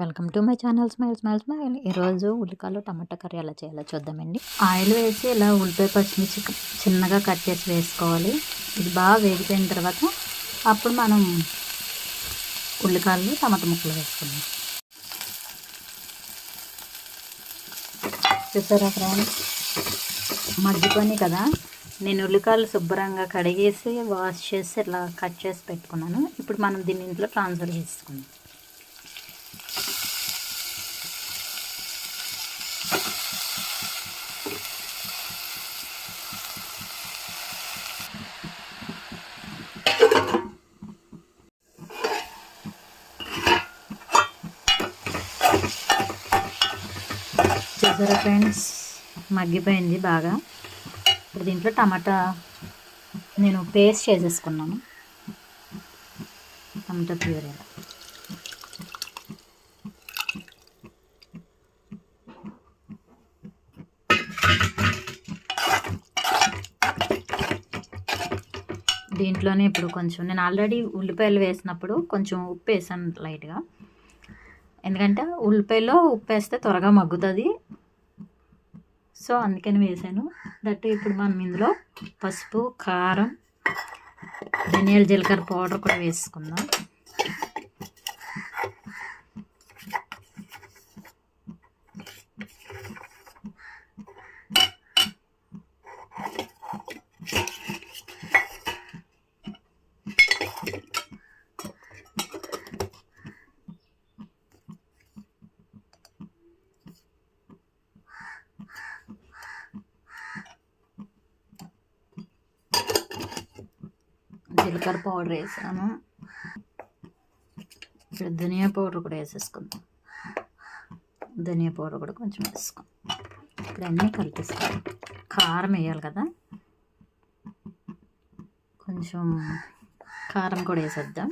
Welcome to my channel smile smile smile. ఈరోజు ఉల్లికాయలు టమాటా curry ఎలా చేయాలో చూద్దామండి. ఆయిల్ వేసి ఇలా ఉల్లిపాయ పచ్చిమిర్చి చిన్నగా కట్ చేసి వేసుకోవాలి. ఇది బాగా వేగిపోయిన తర్వాత అప్పుడు మనం ఉల్లికాయలు టమాటా ముక్కలు వేసుకుందాం. చూసారా ఫ్రెండ్స్? మగ్గిపోయి కదా. నేను ఉల్లికాయలు శుభ్రంగా కడిగేసి వాష్ చేసి ఇలా కట్ చేసి పెట్టుకున్నాను. ఇప్పుడు మనం దీన్ని ఇంట్లో ట్రాన్స్ఫర్ చేసుకుందాం. చూసారా ఫ్రెండ్స్? మగ్గిపోయింది బాగా. ఇప్పుడు దీంట్లో టమాటా నేను పేస్ట్ చేసేసుకున్నాను. టమాటా ప్యూరీ దీంట్లోనే ఇప్పుడు కొంచెం నేను ఆల్రెడీ ఉల్లిపాయలు వేసినప్పుడు కొంచెం ఉప్పు వేసాను లైట్గా. ఎందుకంటే ఉల్లిపాయలో ఉప్పు వేస్తే త్వరగా మగ్గుతుంది. సో అందుకని వేసాను. దట్టు ఇప్పుడు మనం ఇందులో పసుపు కారం ధనియాల జీలకర్ర పౌడర్ కూడా వేసుకుందాం. జీలకర్ర పౌడర్ వేసాను. ఇప్పుడు ధనియా పౌడర్ కూడా వేసేసుకుందాం. ధనియా పౌడర్ కూడా కొంచెం వేసుకుందాం. ఇప్పుడు అన్నీ కలిపిస్తాం కారం వేయాలి కదా. కొంచెం కారం కూడా వేసేద్దాం.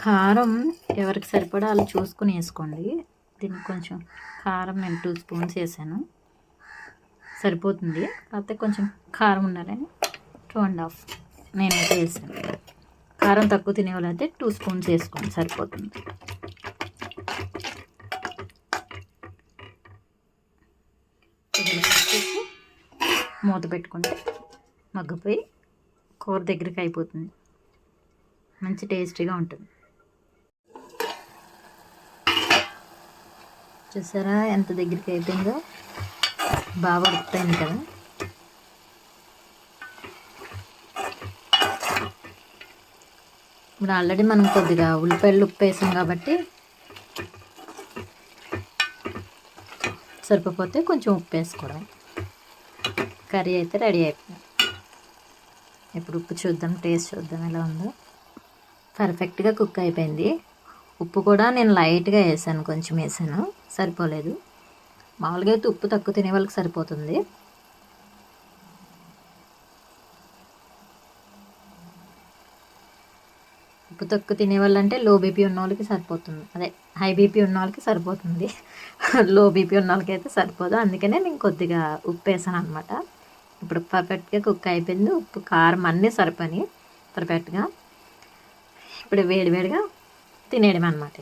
కారం ఎవరికి సరిపడా అలా చూసుకుని వేసుకోండి. దీనికి కొంచెం కారం నేను టూ స్పూన్స్ వేసాను. సరిపోతుంది. కాకపోతే కొంచెం కారం ఉండాలని టూ అండ్ హాఫ్ నేనైతే వేసాను. కారం తక్కువ తినేవాళ్ళైతే టూ స్పూన్స్ వేసుకోండి సరిపోతుంది. మూత పెట్టుకుంటే మగ్గిపోయి కూర దగ్గరికి అయిపోతుంది. మంచి టేస్టీగా ఉంటుంది. చూసారా? ఎంత దగ్గరికి అయిపోయిందో? బాగా ఉడుకుతాయింది కదా? ఇప్పుడు ఆల్రెడీ మనం కొద్దిగా ఉల్లిపాయలు ఉప్పు వేసాం కాబట్టి సరిపోతే కొంచెం ఉప్పు వేసుకోవడం. కర్రీ అయితే రెడీ అయిపోయింది. ఇప్పుడు ఉప్పు చూద్దాం టేస్ట్ చూద్దాం ఎలా ఉందో. పర్ఫెక్ట్గా కుక్ అయిపోయింది. ఉప్పు కూడా నేను లైట్గా వేసాను కొంచెం వేసాను. సరిపోలేదు. మామూలుగా అయితే ఉప్పు తక్కువ తినే వాళ్ళకి సరిపోతుంది. ఉప్పు తక్కువ తినే అంటే లో బీపీ ఉన్న వాళ్ళకి సరిపోతుంది. అదే హై బీపీ ఉన్న వాళ్ళకి సరిపోతుంది. లో బీపీ ఉన్న వాళ్ళకి అయితే సరిపోదు. అందుకనే నేను కొద్దిగా ఉప్పు వేసాను అనమాట ఇప్పుడు పర్ఫెక్ట్గా కుక్ అయిపోయింది. ఉప్పు కారం అన్నీ సరిపోయి పర్ఫెక్ట్గా. ఇప్పుడు వేడివేడిగా తినేయడం అనమాట